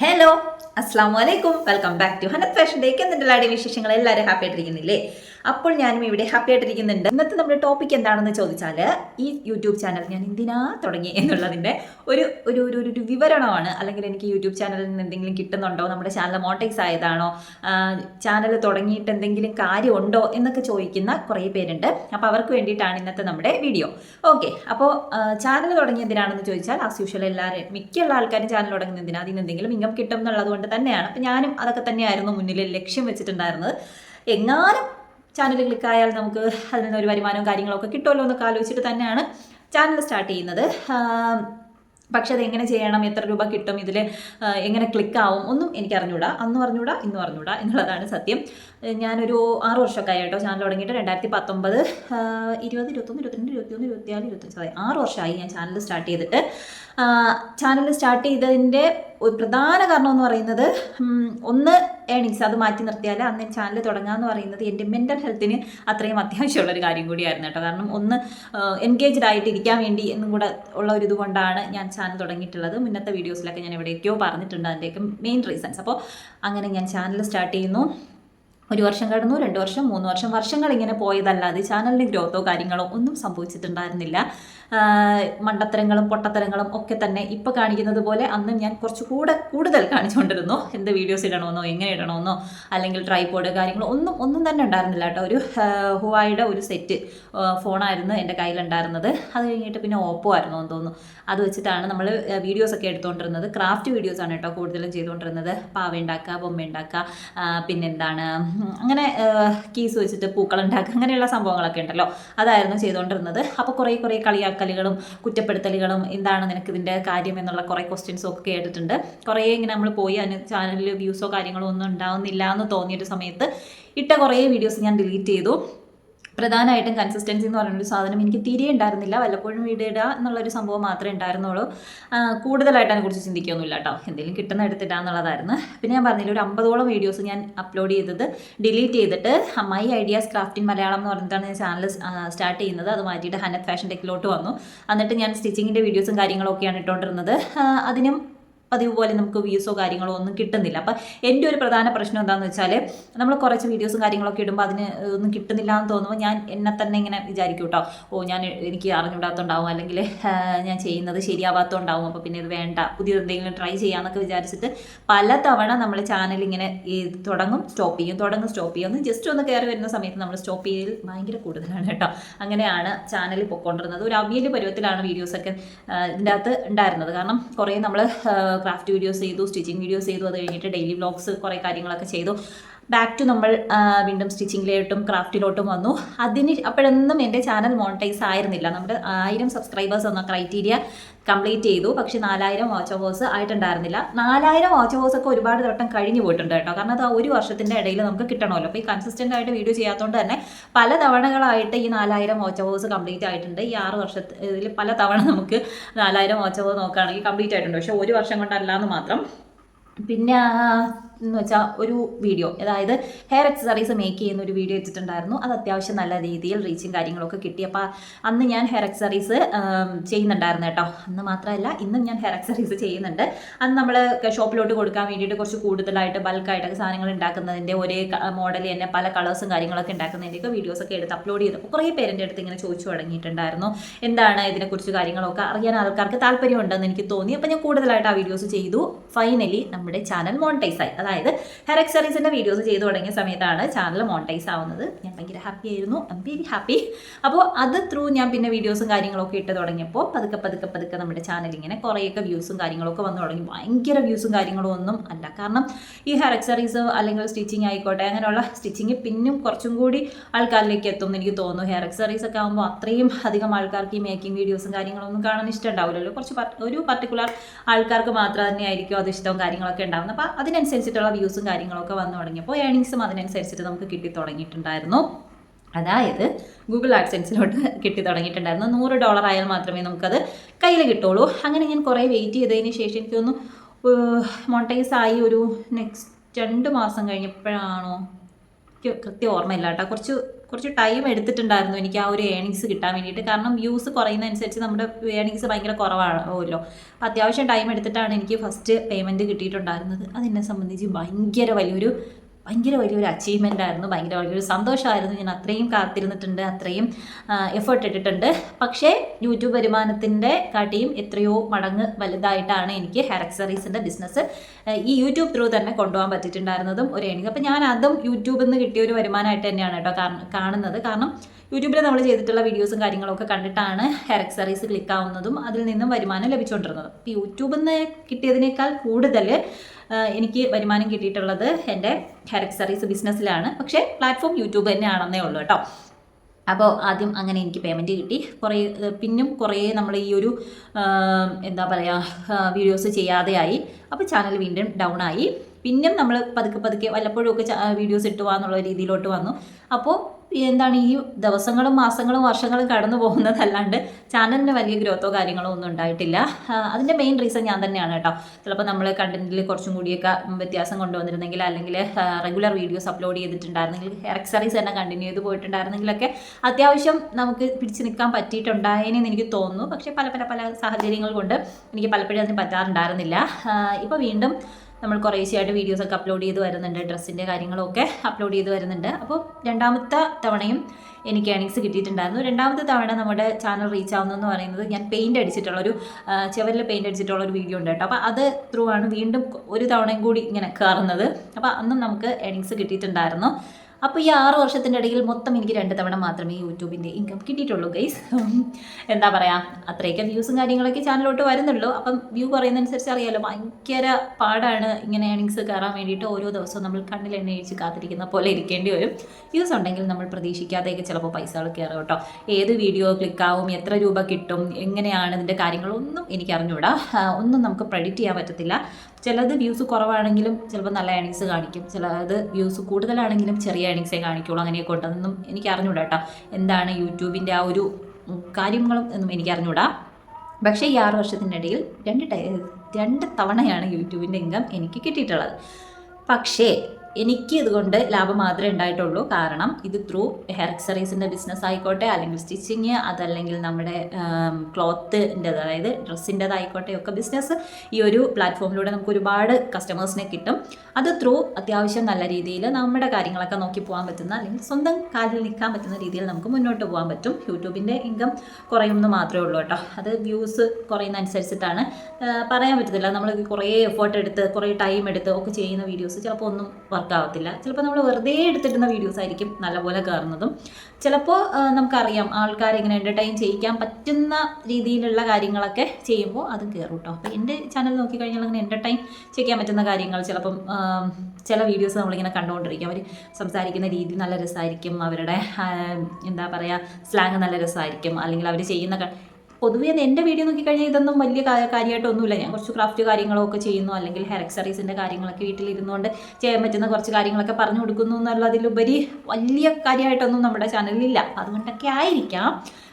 Hello അസ്സാം വലൈക്കും welcome back to Hanath fashion ഡേക്ക് എന്തെല്ലാം വിശേഷങ്ങൾ? എല്ലാവരും ഹാപ്പി ആയിട്ടിരിക്കുന്നില്ലേ? അപ്പോൾ ഞാനും ഇവിടെ ഹാപ്പി ആയിട്ടിരിക്കുന്നുണ്ട്. ഇന്നത്തെ നമ്മുടെ ടോപ്പിക് എന്താണെന്ന് ചോദിച്ചാൽ ഈ യൂട്യൂബ് ചാനൽ ഞാൻ എന്തിനാ തുടങ്ങി എന്നുള്ളതിന്റെ ഒരു ഒരു ഒരു ഒരു വിവരണമാണ്. അല്ലെങ്കിൽ എനിക്ക് യൂട്യൂബ് ചാനലിൽ നിന്ന് എന്തെങ്കിലും കിട്ടുന്നുണ്ടോ? നമ്മുടെ ചാനൽ മോട്ടൈസ് ആയതാണോ? ചാനൽ തുടങ്ങിയിട്ട് എന്തെങ്കിലും കാര്യമുണ്ടോ എന്നൊക്കെ ചോദിക്കുന്ന കുറേ പേരുണ്ട്. അപ്പോൾ അവർക്ക് വേണ്ടിയിട്ടാണ് ഇന്നത്തെ നമ്മുടെ വീഡിയോ ഓക്കെ അപ്പോൾ ചാനൽ തുടങ്ങി എന്തിനാണെന്ന് ചോദിച്ചാൽ ആസ് യൂഷ്വൽ എല്ലാവരും മിക്കുള്ള ആൾക്കാരും ചാനൽ തുടങ്ങുന്ന എന്തിനാ? അതിന് എന്തെങ്കിലും ഇൻകം കിട്ടും എന്നുള്ളത് കൊണ്ട് തന്നെയാണ്. അപ്പോൾ ഞാനും അതൊക്കെ തന്നെയായിരുന്നു മുന്നിൽ ലക്ഷ്യം വെച്ചിട്ടുണ്ടായിരുന്നത്. എങ്ങാനും ചാനൽ ക്ലിക്കായാൽ നമുക്ക് അതിൽ നിന്ന് ഒരു വരുമാനവും കാര്യങ്ങളൊക്കെ കിട്ടുമല്ലോ എന്നൊക്കെ ആലോചിച്ചിട്ട് തന്നെയാണ് ചാനൽ സ്റ്റാർട്ട് ചെയ്യുന്നത്. പക്ഷേ പക്ഷെ അത് എങ്ങനെ ചെയ്യണം എത്ര രൂപ കിട്ടും ഇതിൽ എങ്ങനെ ക്ലിക്കാവും ഒന്നും എനിക്ക് അറിഞ്ഞൂടാ. അന്ന് അറിഞ്ഞൂടാ ഇന്ന് അറിഞ്ഞൂടാ എന്നുള്ളതാണ് സത്യം. ഞാനൊരു ആറ് വർഷമൊക്കെ ആയിട്ടോ ചാനൽ തുടങ്ങിയിട്ട്. രണ്ടായിരത്തി പത്തൊമ്പത് ഇരുപത് ഇരുപത്തൊന്ന് ഇരുപത്തിരണ്ട് ഇരുപത്തിയൊന്ന് ഇരുപത്തിനാല് ഇരുപത്തഞ്ച് ആറ് വർഷമായി ഞാൻ ചാനൽ സ്റ്റാർട്ട് ചെയ്തിട്ട്. ചാനൽ സ്റ്റാർട്ട് ചെയ്തതിന്റെ ഒരു പ്രധാന കാരണം എന്ന് പറയുന്നത് ഒന്ന് ഏണിങ്സ് അത് മാറ്റി നിർത്തിയാൽ അന്ന് ചാനൽ തുടങ്ങാന്ന് പറയുന്നത് എന്റെ മെന്റൽ ഹെൽത്തിന് അത്രയും അത്യാവശ്യമുള്ള ഒരു കാര്യം കൂടിയായിരുന്നു കേട്ടോ. കാരണം ഒന്ന് എൻഗേജ്ഡ് ആയിട്ട് ഇരിക്കാൻ വേണ്ടി എന്നും കൂടെ ഉള്ള ഒരു ഇതുകൊണ്ടാണ് ഞാൻ ചാനൽ തുടങ്ങിയിട്ടുള്ളത്. മുന്നത്തെ വീഡിയോസിലൊക്കെ ഞാൻ എവിടെയൊക്കെയോ പറഞ്ഞിട്ടുണ്ട്. അതിന്റെയൊക്കെ മെയിൻ റീസൺസ് അപ്പോൾ അങ്ങനെ ഞാൻ ചാനൽ സ്റ്റാർട്ട് ചെയ്യുന്നു. ഒരു വർഷം കടന്നു രണ്ട് വർഷം മൂന്ന് വർഷം. വർഷങ്ങൾ ഇങ്ങനെ പോയതല്ലാതെ ചാനലിന്റെ ഗ്രോത്തോ കാര്യങ്ങളോ ഒന്നും സംഭവിച്ചിട്ടുണ്ടായിരുന്നില്ല. മണ്ടത്തരങ്ങളും പൊട്ടത്തരങ്ങളും ഒക്കെ തന്നെ ഇപ്പോൾ കാണിക്കുന്നത് പോലെ അന്ന് ഞാൻ കുറച്ച് കൂടെ കൂടുതൽ കാണിച്ചുകൊണ്ടിരുന്നു. എന്ത് വീഡിയോസ് ഇടണമെന്നോ എങ്ങനെ ഇടണമെന്നോ അല്ലെങ്കിൽ ട്രൈപോഡ് കാര്യങ്ങളോ ഒന്നും ഒന്നും തന്നെ ഉണ്ടായിരുന്നില്ല കേട്ടോ. ഒരു ഹുവായുടെ ഒരു സെറ്റ് ഫോണായിരുന്നു എന്റെ കയ്യിലുണ്ടായിരുന്നത്. അത് കഴിഞ്ഞിട്ട് പിന്നെ ഓപ്പോ ആയിരുന്നു എന്ന് തോന്നുന്നു. അത് വെച്ചിട്ടാണ് നമ്മൾ വീഡിയോസ് ഒക്കെ എടുത്തുകൊണ്ടിരുന്നത് ക്രാഫ്റ്റ് വീഡിയോസ് ആണ് കേട്ടോ കൂടുതലും ചെയ്തുകൊണ്ടിരുന്നത് പാവ ഉണ്ടാക്കുക ബൊമ്മ ഉണ്ടാക്കുക പിന്നെന്താണ് അങ്ങനെ കീസ് വെച്ചിട്ട് പൂക്കൾ ഉണ്ടാക്കുക അങ്ങനെയുള്ള സംഭവങ്ങളൊക്കെ ഉണ്ടല്ലോ. അതായിരുന്നു ചെയ്തുകൊണ്ടിരുന്നത് അപ്പോൾ കുറേ കുറേ കളിയാക്കലുകളും കുറ്റപ്പെടുത്തലുകളും എന്താണ് നിനക്ക് ഇതിന്റെ കാര്യം എന്നുള്ള കുറേ ക്വസ്റ്റ്യൻസും ഒക്കെ കേട്ടിട്ടുണ്ട്. കുറേ ഇങ്ങനെ നമ്മൾ പോയി അതിന് ചാനലിൽ വ്യൂസോ കാര്യങ്ങളോ ഒന്നും ഉണ്ടാവുന്നില്ല എന്ന് തോന്നിയൊരു സമയത്ത് ഇട്ട കുറേ വീഡിയോസ് ഞാൻ ഡിലീറ്റ് ചെയ്തു. പ്രധാനമായിട്ടും കൺസിസ്റ്റൻസി എന്ന് പറയുന്നൊരു സാധനം എനിക്ക് തീരെ ഉണ്ടായിരുന്നില്ല. വല്ലപ്പോഴും വീടിടുക എന്നുള്ളൊരു സംഭവം മാത്രമേ ഉണ്ടായിരുന്നുള്ളൂ. കൂടുതലായിട്ട് അതിനെക്കുറിച്ച് ചിന്തിക്കുകയൊന്നുമില്ല കേട്ടോ. എന്തെങ്കിലും കിട്ടുന്ന എടുത്തിട്ടാ എന്നുള്ളതായിരുന്നു. പിന്നെ ഞാൻ പറഞ്ഞില്ല ഒരു അമ്പതോളം വീഡിയോസ് ഞാൻ അപ്ലോഡ് ചെയ്തത് ഡിലീറ്റ് ചെയ്തിട്ട് മൈ ഐഡിയാസ് ക്രാഫ്റ്റിംഗ് മലയാളം എന്ന് പറഞ്ഞിട്ടാണ് ഞാൻ ചാനൽ സ്റ്റാർട്ട് ചെയ്യുന്നത്. അത് മാറ്റിയിട്ട് ഹനത് ഫാഷൻ ടെക്കിലോട്ട് വന്നു. എന്നിട്ട് ഞാൻ സ്റ്റിച്ചിങ്ങിന്റെ വീഡിയോസും കാര്യങ്ങളൊക്കെയാണ് ഇട്ടുകൊണ്ടിരുന്നത് അതിനും പതിവ് പോലെ നമുക്ക് വ്യൂസോ കാര്യങ്ങളോ ഒന്നും കിട്ടുന്നില്ല. അപ്പം എന്റെ ഒരു പ്രധാന പ്രശ്നം എന്താണെന്ന് വെച്ചാൽ നമ്മൾ കുറച്ച് വീഡിയോസും കാര്യങ്ങളൊക്കെ ഇടുമ്പോൾ അതിന് ഒന്നും കിട്ടുന്നില്ല എന്ന് തോന്നുമ്പോൾ ഞാൻ എന്നെ തന്നെ ഇങ്ങനെ വിചാരിക്കും കേട്ടോ ഓ ഞാൻ എനിക്ക് അറിഞ്ഞുവിടാത്തോണ്ടാവും അല്ലെങ്കിൽ ഞാൻ ചെയ്യുന്നത് ശരിയാവാത്തോണ്ടാവും. അപ്പോൾ പിന്നെ ഇത് വേണ്ട പുതിയത് എന്തെങ്കിലും ട്രൈ ചെയ്യാമെന്നൊക്കെ വിചാരിച്ചിട്ട് പല തവണ നമ്മൾ ചാനൽ ഇങ്ങനെ തുടങ്ങും സ്റ്റോപ്പ് ചെയ്യും തുടങ്ങും സ്റ്റോപ്പ് ചെയ്യും. ഒന്ന് ജസ്റ്റ് ഒന്ന് കയറി വരുന്ന സമയത്ത് നമ്മൾ സ്റ്റോപ്പ് ചെയ്യൽ ഭയങ്കര കൂടുതലാണ് കേട്ടോ അങ്ങനെയാണ് ചാനൽ പൊയ്ക്കൊണ്ടിരുന്നത് ഒരു അവിയൽ പരുവത്തിലാണ് വീഡിയോസൊക്കെ ഇതിന്റെ അകത്ത് ഉണ്ടായിരുന്നത്. കാരണം കുറേ നമ്മൾ ക്രാഫ്റ്റ് വീഡിയോസ് ചെയ്തു സ്റ്റിച്ചിങ് വീഡിയോസ് ചെയ്തു അത് കഴിഞ്ഞിട്ട് ഡെയിലി വ്ലോഗ്സ് കുറേ കാര്യങ്ങളൊക്കെ ചെയ്തു. ബാക്ക് ടു നമ്മൾ വീണ്ടും സ്റ്റിച്ചിങ്ങിലോട്ടും ക്രാഫ്റ്റിലോട്ടും വന്നു. അതിന് അപ്പോഴൊന്നും എന്റെ ചാനൽ മോണിറ്റൈസ് ആയിരുന്നില്ല. നമ്മുടെ ആയിരം സബ്സ്ക്രൈബേഴ്സ് എന്ന ക്രൈറ്റീരിയ കംപ്ലീറ്റ് ചെയ്തു. പക്ഷേ നാലായിരം വാച്ച് അവേഴ്സ് ആയിട്ടുണ്ടായിരുന്നില്ല. നാലായിരം വാച്ച് അവേഴ്സ് ഒക്കെ ഒരുപാട് വട്ടം കഴിഞ്ഞു പോയിട്ടുണ്ട് കേട്ടോ. കാരണം അത് ആ ഒരു വർഷത്തിന്റെ ഇടയിൽ നമുക്ക് കിട്ടണമല്ലോ. അപ്പോൾ ഈ കൺസിസ്റ്റന്റ് ആയിട്ട് വീഡിയോ ചെയ്യാത്തതുകൊണ്ട് തന്നെ പല തവണകളായിട്ട് ഈ നാലായിരം വാച്ച് അവേഴ്സ് കംപ്ലീറ്റ് ആയിട്ടുണ്ട്. ഈ ആറ് വർഷത്തിൽ പല തവണ നമുക്ക് നാലായിരം വാച്ച് ഹോസ് നോക്കുകയാണെങ്കിൽ കംപ്ലീറ്റ് ആയിട്ടുണ്ട്. പക്ഷേ ഒരു വർഷം കൊണ്ടല്ല എന്ന് മാത്രം. പിന്നെ എന്ന് വെച്ചാൽ ഒരു വീഡിയോ അതായത് ഹെയർ അക്സസറീസ് മേക്ക് ചെയ്യുന്ന ഒരു വീഡിയോ ഇട്ടിട്ടുണ്ടായിരുന്നു. അത് അത്യാവശ്യം നല്ല രീതിയിൽ റീച്ചും കാര്യങ്ങളൊക്കെ കിട്ടി. അപ്പോൾ അന്ന് ഞാൻ ഹെയർ എക്സസറീസ് ചെയ്യുന്നുണ്ടായിരുന്നു കേട്ടോ. അന്ന് മാത്രമല്ല ഇന്നും ഞാൻ ഹെയർ എക്സസറീസ് ചെയ്യുന്നുണ്ട്. അന്ന് നമ്മൾ ഷോപ്പിലോട്ട് കൊടുക്കാൻ വേണ്ടിയിട്ട് കുറച്ച് കൂടുതലായിട്ട് ബൾക്കായിട്ടൊക്കെ സാധനങ്ങൾ ഉണ്ടാക്കുന്നതിന്റെ ഒരേ മോഡൽ തന്നെ പല കളേഴ്സും കാര്യങ്ങളൊക്കെ ഉണ്ടാക്കുന്നതിന്റെയൊക്കെ വീഡിയോസൊക്കെ എടുത്ത് അപ്ലോഡ് ചെയ്തപ്പോൾ കുറേ പേരെന്റെ അടുത്ത് ഇങ്ങനെ ചോദിച്ചു തുടങ്ങിയിട്ടുണ്ടായിരുന്നു. എന്താണ് ഇതിനെക്കുറിച്ച് കാര്യങ്ങളൊക്കെ? അറിയാൻ ആൾക്കാർക്ക് താല്പര്യമുണ്ടെന്ന് എനിക്ക് തോന്നി. അപ്പോൾ ഞാൻ കൂടുതലായിട്ട് ആ വീഡിയോസ് ചെയ്തു. ഫൈനലി നമ്മുടെ ചാനൽ മോണിറ്റൈസ് ആയി. അതായത് ഹെയർ എക്സറീസിന്റെ വീഡിയോസ് ചെയ്തു തുടങ്ങിയ സമയത്താണ് ചാനൽ മോണിറ്റൈസ് ആവുന്നത്. ഞാൻ ഭയങ്കര ഹാപ്പി ആയിരുന്നു. ഐം വെരി ഹാപ്പി അപ്പോൾ അത് ത്രൂ ഞാൻ പിന്നെ വീഡിയോസും കാര്യങ്ങളൊക്കെ ഇട്ട് തുടങ്ങിയപ്പോൾ പതുക്കെ പതുക്കെ പതുക്കെ നമ്മുടെ ചാനൽ ഇങ്ങനെ കുറേയൊക്കെ വ്യൂസും കാര്യങ്ങളൊക്കെ വന്നു തുടങ്ങി. ഭയങ്കര വ്യൂസും കാര്യങ്ങളും ഒന്നും അല്ല. കാരണം ഈ ഹെയർ എക്സറീസ് അല്ലെങ്കിൽ സ്റ്റിച്ചിങ് ആയിക്കോട്ടെ അങ്ങനെയുള്ള സ്റ്റിച്ചിങ് പിന്നും കുറച്ചും കൂടി ആൾക്കാരിലേക്ക് എത്തും എന്ന് എനിക്ക് തോന്നുന്നു. ഹെയർ എക്സറീസ് ഒക്കെ ആകുമ്പോൾ അത്രയും അധികം ആൾക്കാർക്ക് ഈ മേക്കിംഗ് വീഡിയോസും കാര്യങ്ങളൊന്നും കാണാൻ ഇഷ്ടമുണ്ടാവില്ലല്ലോ കുറച്ച് ഒരു പർട്ടിക്കുലർ ആൾക്കാർക്ക് മാത്രം തന്നെയായിരിക്കും അത് ഇഷ്ടവും കാര്യങ്ങളൊക്കെ ഉണ്ടാകുന്നത് അപ്പോൾ അതിനനുസരിച്ചിട്ടുള്ള വ്യൂസും കാര്യങ്ങളൊക്കെ വന്നു തുടങ്ങിയപ്പോൾ ഏണിങ്സും അതിനനുസരിച്ചിട്ട് നമുക്ക് കിട്ടി തുടങ്ങിയിട്ടുണ്ടായിരുന്നു. അതായത് ഗൂഗിൾ ആഡ്സെൻസിലോട്ട് കിട്ടി തുടങ്ങിയിട്ടുണ്ടായിരുന്നു. നൂറ് ഡോളർ ആയാൽ മാത്രമേ നമുക്കത് കയ്യിൽ കിട്ടുള്ളൂ. അങ്ങനെ ഞാൻ കുറേ വെയിറ്റ് ചെയ്തതിന് ശേഷം എനിക്കൊന്ന് മോണ്ടൈസ് ആയി ഒരു നെക്സ്റ്റ് രണ്ട് മാസം കഴിഞ്ഞപ്പോഴാണോ? കൃത്യം ഓർമ്മയില്ല കേട്ടോ. കുറച്ച് കുറച്ച് ടൈം എടുത്തിട്ടുണ്ടായിരുന്നു എനിക്ക് ആ ഒരു ഏണിങ്സ് കിട്ടാൻ വേണ്ടിയിട്ട്. കാരണം വ്യൂസ് കുറയുന്നതനുസരിച്ച് നമ്മുടെ ഏണിങ്സ് ഭയങ്കര കുറവാണല്ലോ. അപ്പോൾ അത്യാവശ്യം ടൈം എടുത്തിട്ടാണ് എനിക്ക് ഫസ്റ്റ് പേയ്മെന്റ് കിട്ടിയിട്ടുണ്ടായിരുന്നത്. അതെന്നെ സംബന്ധിച്ച് ഭയങ്കര വലിയൊരു ഭയങ്കര വലിയൊരു അച്ചീവ്മെന്റ് ആയിരുന്നു ഭയങ്കര വലിയൊരു സന്തോഷമായിരുന്നു. ഞാൻ അത്രയും കാത്തിരുന്നിട്ടുണ്ട് അത്രയും എഫേർട്ട് ഇട്ടിട്ടുണ്ട്. പക്ഷേ യൂട്യൂബ് വരുമാനത്തിന്റെ കാട്ടിയും എത്രയോ മടങ്ങ് വലുതായിട്ടാണ് എനിക്ക് ഹെയർ അക്സറീസിന്റെ ബിസിനസ് ഈ യൂട്യൂബ് ത്രൂ തന്നെ കൊണ്ടുപോകാൻ പറ്റിയിട്ടുണ്ടായിരുന്നതും ഒരു ഏണിങ്. അപ്പോൾ ഞാൻ അതും യൂട്യൂബിൽ നിന്ന് കിട്ടിയ ഒരു വരുമാനമായിട്ട് തന്നെയാണ് കേട്ടോ കാണുന്നത്. കാരണം യൂട്യൂബിൽ നമ്മൾ ചെയ്തിട്ടുള്ള വീഡിയോസും കാര്യങ്ങളൊക്കെ കണ്ടിട്ടാണ് ഹെയർ അക്സറീസ് ക്ലിക്കാവുന്നതും അതിൽ നിന്നും വരുമാനം ലഭിച്ചുകൊണ്ടിരുന്നതും. അപ്പോൾ യൂട്യൂബിൽ നിന്ന് കിട്ടിയതിനേക്കാൾ കൂടുതൽ എനിക്ക് വരുമാനം കിട്ടിയിട്ടുള്ളത് എന്റെ ഹെയർ അക്സറീസ് ബിസിനസ്സിലാണ് പക്ഷേ പ്ലാറ്റ്ഫോം യൂട്യൂബ് തന്നെയാണെന്നേ ഉള്ളൂ കേട്ടോ. അപ്പോൾ ആദ്യം അങ്ങനെ എനിക്ക് പേയ്മെന്റ് കിട്ടി. കുറേ പിന്നും കുറേ നമ്മൾ ഈ ഒരു എന്താ പറയുക വീഡിയോസ് ചെയ്യാതെയായി. അപ്പോൾ ചാനൽ വീണ്ടും ഡൗൺ ആയി. പിന്നും നമ്മൾ പതുക്കെ പതുക്കെ വല്ലപ്പോഴും ഒക്കെ വീഡിയോസ് ഇട്ടു എന്നുള്ള രീതിയിലോട്ട് വന്നു. അപ്പോൾ എന്താണ് ഈ ദിവസങ്ങളും മാസങ്ങളും വർഷങ്ങളും കടന്നു പോകുന്നതല്ലാണ്ട് ചാനലിന് വലിയ ഗ്രോത്തോ കാര്യങ്ങളോ ഒന്നും ഉണ്ടായിട്ടില്ല. അതിന്റെ മെയിൻ റീസൺ ഞാൻ തന്നെയാണ് കേട്ടോ. ചിലപ്പോൾ നമ്മൾ കണ്ടന്റിൽ കുറച്ചും കൂടിയൊക്കെ വ്യത്യാസം കൊണ്ടുവന്നിരുന്നെങ്കിൽ അല്ലെങ്കിൽ റെഗുലർ വീഡിയോസ് അപ്ലോഡ് ചെയ്തിട്ടുണ്ടായിരുന്നെങ്കിൽ ഹെയർ എക്സറൈസ് തന്നെ കണ്ടിന്യൂ ചെയ്ത് പോയിട്ടുണ്ടായിരുന്നെങ്കിലൊക്കെ അത്യാവശ്യം നമുക്ക് പിടിച്ചു നിൽക്കാൻ പറ്റിയിട്ടുണ്ടായേനെന്ന് എനിക്ക് തോന്നുന്നു. പക്ഷേ പല പല പല സാഹചര്യങ്ങൾ കൊണ്ട് എനിക്ക് പലപ്പോഴും അതിന് പറ്റാറുണ്ടായിരുന്നില്ല. ഇപ്പോൾ വീണ്ടും നമ്മൾ കുറേശ്ശെയായിട്ട് വീഡിയോസൊക്കെ അപ്ലോഡ് ചെയ്ത് വരുന്നുണ്ട് ഡ്രസ്സിന്റെ കാര്യങ്ങളൊക്കെ അപ്ലോഡ് ചെയ്ത് വരുന്നുണ്ട്. അപ്പോൾ രണ്ടാമത്തെ തവണയും എനിക്ക് ഏണിങ്സ് കിട്ടിയിട്ടുണ്ടായിരുന്നു. രണ്ടാമത്തെ തവണ നമ്മുടെ ചാനൽ റീച്ച് ആവുന്നതെന്ന് പറയുന്നത് ഞാൻ പെയിന്റ് അടിച്ചിട്ടുള്ളൊരു ചെവരിൽ പെയിന്റ് അടിച്ചിട്ടുള്ള ഒരു വീഡിയോ ഉണ്ട് കേട്ടോ. അപ്പോൾ അത് ത്രൂ ആണ് വീണ്ടും ഒരു തവണയും കൂടി ഇങ്ങനെ കയറുന്നത് അപ്പോൾ അന്നും നമുക്ക് ഏണിങ്സ് കിട്ടിയിട്ടുണ്ടായിരുന്നു. അപ്പോൾ ഈ ആറ് വർഷത്തിന്റെ ഇടയിൽ മൊത്തം എനിക്ക് രണ്ട് തവണ മാത്രമേ യൂട്യൂബിന്റെ ഇൻകം കിട്ടിയിട്ടുള്ളൂ ഗൈസ് എന്താ പറയുക അത്രയൊക്കെ വ്യൂസും കാര്യങ്ങളൊക്കെ ചാനലിലോട്ട് വരുന്നുള്ളൂ. അപ്പം വ്യൂ കുറയുന്നതനുസരിച്ച് അറിയാലോ ഭയങ്കര പാടാണ് ഇങ്ങനെ ഏണിങ്സ് കയറാൻ വേണ്ടിയിട്ട് ഓരോ ദിവസവും നമ്മൾ കണ്ണിൽ എണ്ണ അഴിച്ച് കാത്തിരിക്കുന്ന പോലെ ഇരിക്കേണ്ടി വരും. വ്യൂസ് ഉണ്ടെങ്കിൽ നമ്മൾ പ്രതീക്ഷിക്കാതെയൊക്കെ ചിലപ്പോൾ പൈസകൾ കയറും കേട്ടോ. ഏത് വീഡിയോ ക്ലിക്കാവും എത്ര രൂപ കിട്ടും എങ്ങനെയാണ് ഇതിന്റെ കാര്യങ്ങളൊന്നും എനിക്ക് അറിഞ്ഞൂടാ. ഒന്നും നമുക്ക് പ്രെഡിക്റ്റ് ചെയ്യാൻ പറ്റത്തില്ല. ചിലത് വ്യൂസ് കുറവാണെങ്കിലും ചിലപ്പോൾ നല്ല ഏണിങ്സ് കാണിക്കും. ചിലത് വ്യൂസ് കൂടുതലാണെങ്കിലും ചെറിയ ഏണിങ്സേ കാണിക്കുള്ളൂ. അങ്ങനെയൊക്കെ ഉണ്ട്. അതൊന്നും എനിക്ക് അറിഞ്ഞൂടാ കേട്ടോ. എന്താണ് യൂട്യൂബിന്റെ ആ ഒരു കാര്യങ്ങളും എന്നും എനിക്ക് അറിഞ്ഞൂടാ പക്ഷേ ഈ ആറ് വർഷത്തിനിടയിൽ രണ്ട് രണ്ട് തവണയാണ് യൂട്യൂബിന്റെ ഇൻകം എനിക്ക് കിട്ടിയിട്ടുള്ളത്. പക്ഷേ എനിക്ക് ഇതുകൊണ്ട് ലാഭം മാത്രമേ ഉണ്ടായിട്ടുള്ളൂ. കാരണം ഇത് ത്രൂ ഹെയർ അക്സറീസിന്റെ ബിസിനസ് ആയിക്കോട്ടെ അല്ലെങ്കിൽ സ്റ്റിച്ചിങ് അതല്ലെങ്കിൽ നമ്മുടെ ക്ലോത്തിന്റെ അതായത് ഡ്രസ്സിന്റെതായിക്കോട്ടെ ഒക്കെ ബിസിനസ് ഈ ഒരു പ്ലാറ്റ്ഫോമിലൂടെ നമുക്ക് ഒരുപാട് കസ്റ്റമേഴ്സിനെ കിട്ടും. അത് ത്രൂ അത്യാവശ്യം നല്ല രീതിയിൽ നമ്മുടെ കാര്യങ്ങളൊക്കെ നോക്കി പോകാൻ പറ്റുന്ന അല്ലെങ്കിൽ സ്വന്തം കാലിൽ നിൽക്കാൻ പറ്റുന്ന രീതിയിൽ നമുക്ക് മുന്നോട്ട് പോകാൻ പറ്റും. യൂട്യൂബിന്റെ ഇൻകം കുറയുമെന്ന് മാത്രമേ ഉള്ളൂ കേട്ടോ. അത് വ്യൂസ് കുറയുന്ന അനുസരിച്ചിട്ടാണ് പറയാൻ പറ്റത്തില്ല. നമ്മൾ കുറേ എഫേർട്ട് എടുത്ത് കുറേ ടൈം എടുത്ത് ഒക്കെ ചെയ്യുന്ന വീഡിയോസ് ചിലപ്പോൾ ഒന്നും വർക്ക് ആവത്തില്ല ചിലപ്പോൾ നമ്മൾ വെറുതെ എടുത്തിടുന്ന വീഡിയോസ് ആയിരിക്കും നല്ലപോലെ കയറുന്നതും ചിലപ്പോൾ നമുക്കറിയാം ആൾക്കാരെ ഇങ്ങനെ എന്റർടൈൻ ചെയ്യിക്കാൻ പറ്റുന്ന രീതിയിലുള്ള കാര്യങ്ങളൊക്കെ ചെയ്യുമ്പോൾ അത് കയറും കേട്ടോ അപ്പോൾ എന്റെ ചാനൽ നോക്കിക്കഴിഞ്ഞാൽ അങ്ങനെ എന്റർടൈൻ ചെയ്യാൻ പറ്റുന്ന കാര്യങ്ങൾ ചിലപ്പം ചില വീഡിയോസ് നമ്മളിങ്ങനെ കണ്ടുകൊണ്ടിരിക്കും അവർ സംസാരിക്കുന്ന രീതി നല്ല രസമായിരിക്കും അവരുടെ എന്താ പറയുക സ്ലാങ് നല്ല രസമായിരിക്കും അല്ലെങ്കിൽ അവർ ചെയ്യുന്ന പൊതുവേ എന്റെ വീഡിയോ നോക്കിക്കഴിഞ്ഞാൽ ഇതൊന്നും വലിയ കാര്യമായിട്ടൊന്നുമില്ല ഞാൻ കുറച്ച് ക്രാഫ്റ്റ് കാര്യങ്ങളൊക്കെ ചെയ്യുന്നു. അല്ലെങ്കിൽ ഹെയർ എക്സറീസിന്റെ കാര്യങ്ങളൊക്കെ വീട്ടിലിരുന്നുകൊണ്ട് ചെയ്യാൻ പറ്റുന്ന കുറച്ച് കാര്യങ്ങളൊക്കെ പറഞ്ഞു കൊടുക്കുന്നു എന്നുള്ളതിലുപരി വലിയ കാര്യമായിട്ടൊന്നും നമ്മുടെ ചാനലിലില്ല. അതുകൊണ്ടൊക്കെ ആയിരിക്കാം.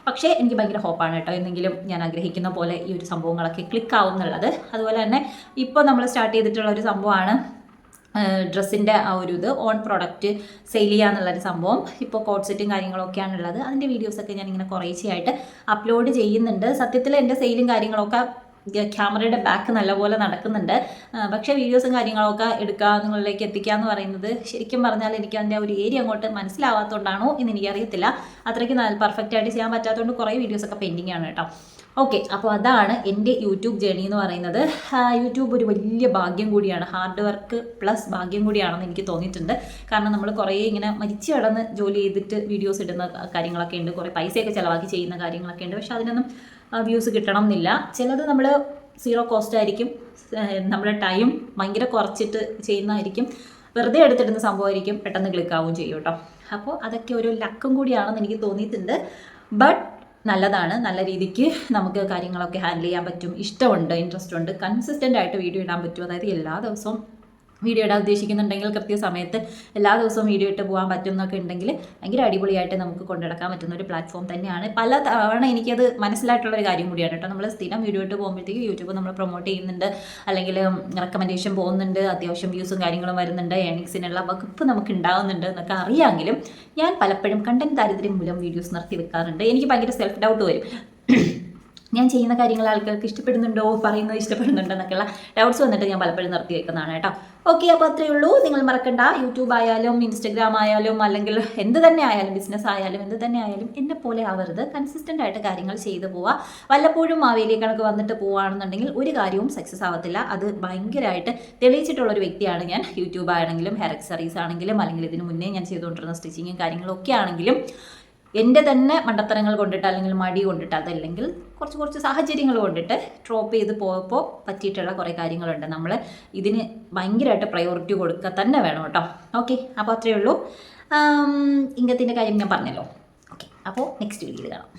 പക്ഷേ എനിക്ക് ഭയങ്കര ഹോപ്പാണ് കേട്ടോ. എന്തെങ്കിലും ഞാൻ ആഗ്രഹിക്കുന്ന പോലെ ഈ ഒരു സംഭവങ്ങളൊക്കെ ക്ലിക്ക് എന്നുള്ളത്. അതുപോലെ തന്നെ ഇപ്പോൾ നമ്മൾ സ്റ്റാർട്ട് ചെയ്തിട്ടുള്ള ഒരു സംഭവമാണ് ഡ്രസ്സിന്റെ ആ ഒരു ഇത് ഓൺ പ്രൊഡക്റ്റ് സെയിൽ ചെയ്യുക എന്നുള്ളൊരു സംഭവം ഇപ്പോൾ കോഡ് സെറ്റും കാര്യങ്ങളൊക്കെയാണ് ഉള്ളത് അതിന്റെ വീഡിയോസൊക്കെ ഞാൻ ഇങ്ങനെ കുറേശ്ശെയായിട്ട് അപ്ലോഡ് ചെയ്യുന്നുണ്ട്. സത്യത്തിൽ എന്റെ സെയിലും കാര്യങ്ങളൊക്കെ ക്യാമറയുടെ ബാക്ക് നല്ലപോലെ നടക്കുന്നുണ്ട്. പക്ഷേ വീഡിയോസും കാര്യങ്ങളൊക്കെ എടുക്കുക നിങ്ങളിലേക്ക് എത്തിക്കുക എന്ന് പറയുന്നത് ശരിക്കും പറഞ്ഞാൽ എനിക്ക് അതിന്റെ ഒരു ഏരിയ അങ്ങോട്ട് മനസ്സിലാവാത്തതുകൊണ്ടാണോ എന്ന് എനിക്കറിയത്തില്ല. അത്രയ്ക്ക് പെർഫെക്റ്റ് ആയിട്ട് ചെയ്യാൻ പറ്റാത്തതുകൊണ്ട് കുറേ വീഡിയോസൊക്കെ പെൻഡിങ് ആണ് കേട്ടോ. ഓക്കെ അപ്പോൾ അതാണ് എന്റെ യൂട്യൂബ് ജേണി എന്ന് പറയുന്നത്. യൂട്യൂബ് ഒരു വലിയ ഭാഗ്യം കൂടിയാണ്. ഹാർഡ് വർക്ക് പ്ലസ് ഭാഗ്യം കൂടിയാണെന്ന് എനിക്ക് തോന്നിയിട്ടുണ്ട്. കാരണം നമ്മൾ കുറേ ഇങ്ങനെ മരിച്ചു കിടന്ന് ജോലി ചെയ്തിട്ട് വീഡിയോസ് ഇടുന്ന കാര്യങ്ങളൊക്കെ ഉണ്ട്. കുറേ പൈസയൊക്കെ ചിലവാക്കി ചെയ്യുന്ന കാര്യങ്ങളൊക്കെ ഉണ്ട്. പക്ഷേ അതിനൊന്നും വ്യൂസ് കിട്ടണം എന്നില്ല ചിലത് നമ്മൾ സീറോ കോസ്റ്റ് ആയിരിക്കും. നമ്മുടെ ടൈം ഭയങ്കര കുറച്ചിട്ട് ചെയ്യുന്നതായിരിക്കും. വെറുതെ എടുത്തിടുന്ന സംഭവമായിരിക്കും പെട്ടെന്ന് ക്ലിക്കാവുകയും ചെയ്യും കേട്ടോ. അപ്പോൾ അതൊക്കെ ഒരു ലക്കും കൂടിയാണെന്ന് എനിക്ക് തോന്നിയിട്ടുണ്ട്. ബട്ട് നല്ലതാണ്. നല്ല രീതിക്ക് നമുക്ക് കാര്യങ്ങളൊക്കെ ഹാൻഡിൽ ചെയ്യാൻ പറ്റും. ഇഷ്ടമുണ്ട് ഇൻട്രസ്റ്റ് ഉണ്ട് കൺസിസ്റ്റന്റ് ആയിട്ട് വീഡിയോ ഇടാൻ പറ്റും. അതായത് എല്ലാ ദിവസവും വീഡിയോ ഇടാൻ ഉദ്ദേശിക്കുന്നുണ്ടെങ്കിൽ കൃത്യസമയത്ത് എല്ലാ ദിവസവും വീഡിയോ ഇട്ട് പോകാൻ പറ്റുന്നൊക്കെ ഉണ്ടെങ്കിൽ ഭയങ്കര അടിപൊളിയായിട്ട് നമുക്ക് കൊണ്ടുനടക്കാൻ പറ്റുന്ന ഒരു പ്ലാറ്റ്ഫോം തന്നെയാണ്. പല തവണ എനിക്കത് മനസ്സിലായിട്ടുള്ള ഒരു കാര്യം കൂടിയാണ് കേട്ടോ. നമ്മൾ സ്ഥിരം വീഡിയോ ഇട്ട് പോകുമ്പോഴത്തേക്ക് യൂട്യൂബ് നമ്മൾ പ്രൊമോട്ട് ചെയ്യുന്നുണ്ട്. അല്ലെങ്കിൽ റെക്കമെൻഡേഷൻ പോകുന്നുണ്ട്. അത്യാവശ്യം വ്യൂസും കാര്യങ്ങളും വരുന്നുണ്ട്. ഏണിങ്സിനുള്ള വകുപ്പ് നമുക്ക് ഉണ്ടാകുന്നുണ്ട് എന്നൊക്കെ അറിയാമെങ്കിലും ഞാൻ പലപ്പോഴും കണ്ടന്റ് ദാരിദ്ര്യം മൂലം വീഡിയോസ് നിർത്തി വെക്കാറുണ്ട്. എനിക്ക് ഭയങ്കര സെൽഫ് ഡൗട്ട് വരും. ഞാൻ ചെയ്യുന്ന കാര്യങ്ങൾ ആൾക്കാർക്ക് ഇഷ്ടപ്പെടുന്നുണ്ടോ പറയുന്നത് ഇഷ്ടപ്പെടുന്നുണ്ടോ എന്നൊക്കെയുള്ള ഡൗട്ട്സ് വന്നിട്ട് ഞാൻ പലപ്പോഴും നിർത്തി വെക്കുന്നതാണ് കേട്ടോ. ഓക്കെ അപ്പോൾ അത്രയേ ഉള്ളൂ. നിങ്ങൾ മറക്കണ്ട. യൂട്യൂബ് ആയാലും ഇൻസ്റ്റഗ്രാം ആയാലും അല്ലെങ്കിൽ എന്ത് തന്നെ ആയാലും ബിസിനസ് ആയാലും എന്ത് തന്നെ ആയാലും എന്നെ പോലെ ആവരുത്. കൺസിസ്റ്റന്റ് ആയിട്ട് കാര്യങ്ങൾ ചെയ്തു പോവുക. വല്ലപ്പോഴും മാവേലി കണക്ക് വന്നിട്ട് പോവുകയാണെന്നുണ്ടെങ്കിൽ ഒരു കാര്യവും സക്സസ് ആവത്തില്ല. അത് ഭയങ്കരമായിട്ട് തെളിയിച്ചിട്ടുള്ള ഒരു വ്യക്തിയാണ് ഞാൻ. യൂട്യൂബ് ആണെങ്കിലും ഹെയർ അക്സറീസ് ആണെങ്കിലും അല്ലെങ്കിൽ ഇതിന് മുന്നേ ഞാൻ ചെയ്തുകൊണ്ടിരുന്ന സ്റ്റിച്ചിങ്ങും കാര്യങ്ങളും ഒക്കെ ആണെങ്കിലും എന്റെ തന്നെ മണ്ടത്തരങ്ങൾ കൊണ്ടിട്ട് അല്ലെങ്കിൽ മടി കൊണ്ടിട്ട് അതല്ലെങ്കിൽ കുറച്ച് കുറച്ച് സാഹചര്യങ്ങൾ കൊണ്ടിട്ട് ഡ്രോപ്പ് ചെയ്ത് പോയപ്പോൾ പറ്റിയിട്ടുള്ള കുറേ കാര്യങ്ങളുണ്ട്. നമ്മൾ ഇതിന് ഭയങ്കരമായിട്ട് പ്രയോറിറ്റി കൊടുക്കുക തന്നെ വേണം കേട്ടോ. ഓക്കെ അപ്പോൾ അത്രയേ ഉള്ളൂ. ഇങ്ങനത്തിന്റെ കാര്യം ഞാൻ പറഞ്ഞല്ലോ. ഓക്കെ അപ്പോൾ നെക്സ്റ്റ് വീഡിയോയിൽ കാണാം.